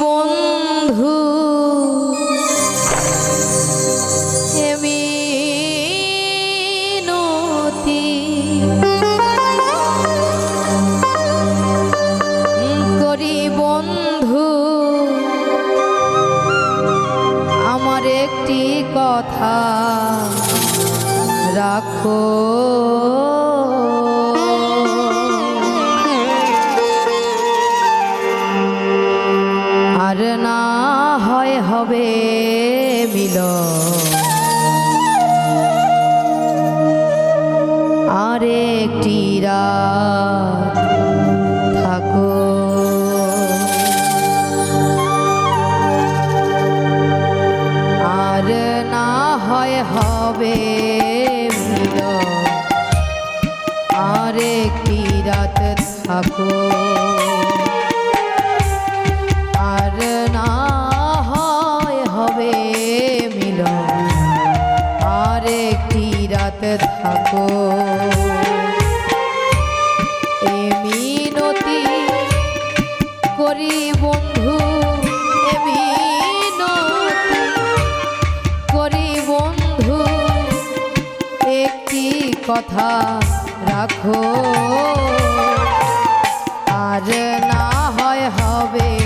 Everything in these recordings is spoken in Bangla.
বন্ধু। করি বন্ধু আমার একটি কথা রাখো। মিল। আরেকটি রাত থাকো। আর না হয় হবে মিল। আরেকটি রাত থাকো। করতে থাকো। এমিনতি করি বন্ধু একটি কথা রাখো। আর না হয় হবে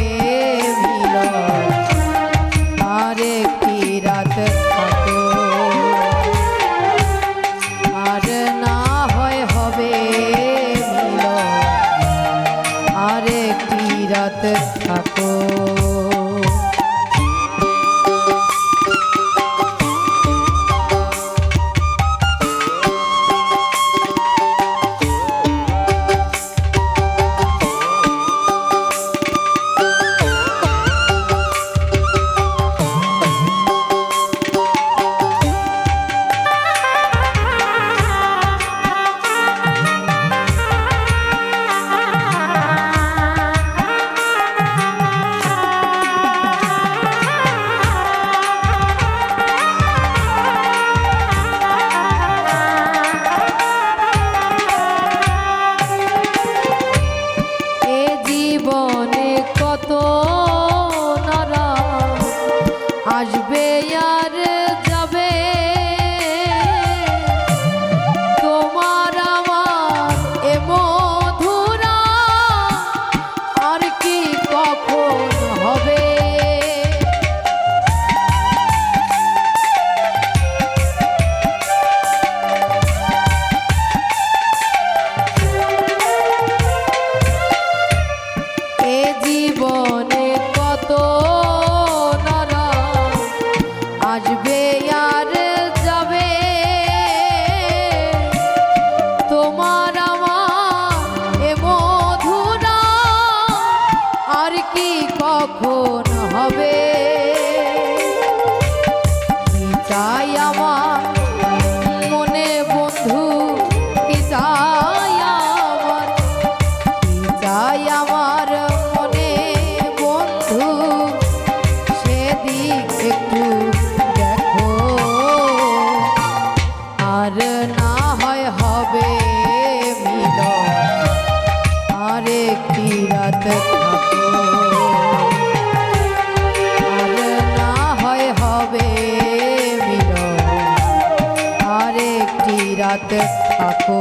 রাতে থাকো। と。pode ver. রাত থাকো।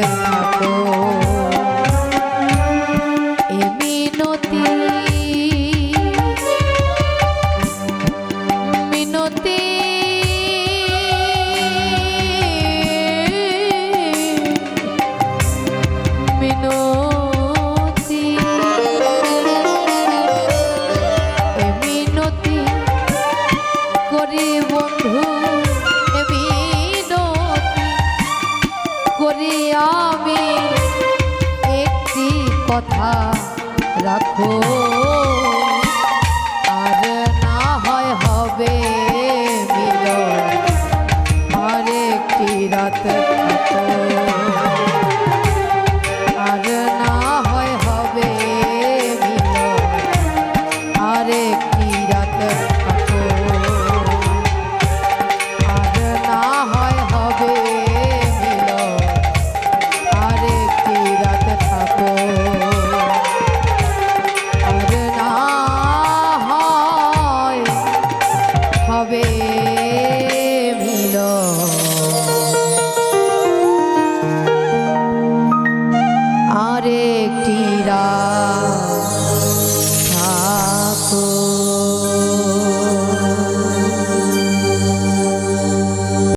Yeah. cor.